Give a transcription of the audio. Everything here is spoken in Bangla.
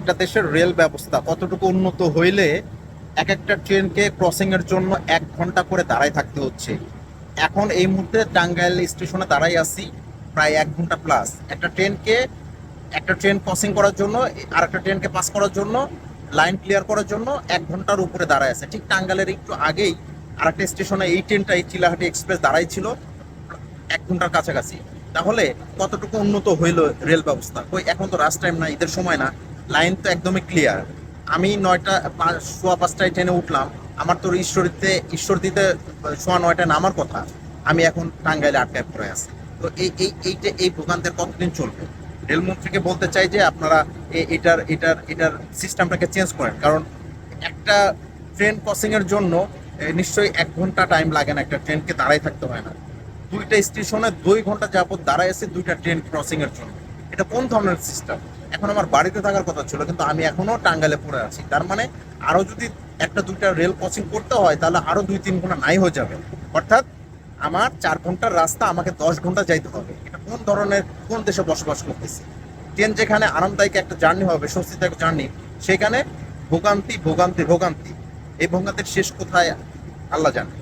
একটা দেশের রেল ব্যবস্থা কতটুকু উন্নত হইলে এক একটা ট্রেনকে ক্রসিং এর জন্য এক ঘণ্টা করে দাঁড়ায় থাকতে হচ্ছে। এখন এই মুহূর্তে টাঙ্গাইল স্টেশনে দাঁড়াই আছি, প্রায় এক ঘণ্টা প্লাস একটা ট্রেনকে, একটা ট্রেন ক্রসিং করার জন্য আর একটা ট্রেনকে পাস করার জন্য লাইন ক্লিয়ার করার জন্য এক ঘণ্টার উপরে দাঁড়ায় আছে। ঠিক টাঙ্গাইলের একটু আগেই আরেকটা স্টেশনে এই ট্রেনটা এই চিলাহাটি এক্সপ্রেস দাঁড়াই ছিল, এক ঘণ্টার কাছাকাছি। তাহলে কতটুকু উন্নত হইল রেল ব্যবস্থা? কই, এখন তো রাস্ট টাইম না, ঈদের সময় না। লাইন তো একদমই ক্লিয়ার আমি নয়টা সোয়া পাঁচটায় ট্রেনে উঠলাম। আমার তো ঈশ্বরীতে ঈশ্বরদীতে সোয়া নয়টায় নামার কথা। আমি এখন টাঙ্গাইলে আটকায় পড়ে আছি। তো এই এই, এইটা, এই ভোগান্তের কতদিন চলবে? রেলমন্ত্রীকে বলতে চাই যে আপনারা এটার এটার এটার সিস্টেমটাকে চেঞ্জ করেন। কারণ একটা ট্রেন ক্রসিংয়ের জন্য নিশ্চয়ই এক ঘণ্টা টাইম লাগে না একটা ট্রেনকে দাঁড়াই থাকতে হয় না। দুইটা স্টেশনে দুই ঘণ্টা যাবত দাঁড়ায় আছে দুইটা ট্রেন ক্রসিং এর জন্য। এটা কোন ধরনের সিস্টেম এখন আমার বাড়িতে থাকার কথা ছিল, কিন্তু আমি এখনও টাঙ্গালে পড়ে আছি। তার মানে আরও যদি একটা দুইটা রেল ক্রসিং করতে হয়, তাহলে আরও দুই তিন ঘণ্টা নাই হয়ে যাবে। অর্থাৎ আমার চার ঘণ্টার রাস্তা আমাকে দশ ঘণ্টা যাইতে হবে। এটা কোন ধরনের, কোন দেশে বসবাস করতেছি? ট্রেন যেখানে আরামদায়ক একটা জার্নি হবে, স্বস্তিদায়ক জার্নি সেখানে ভোগান্তি ভোগান্তি ভোগান্তি। এই ভোগান্তির শেষ কোথায়, আল্লাহ জানে।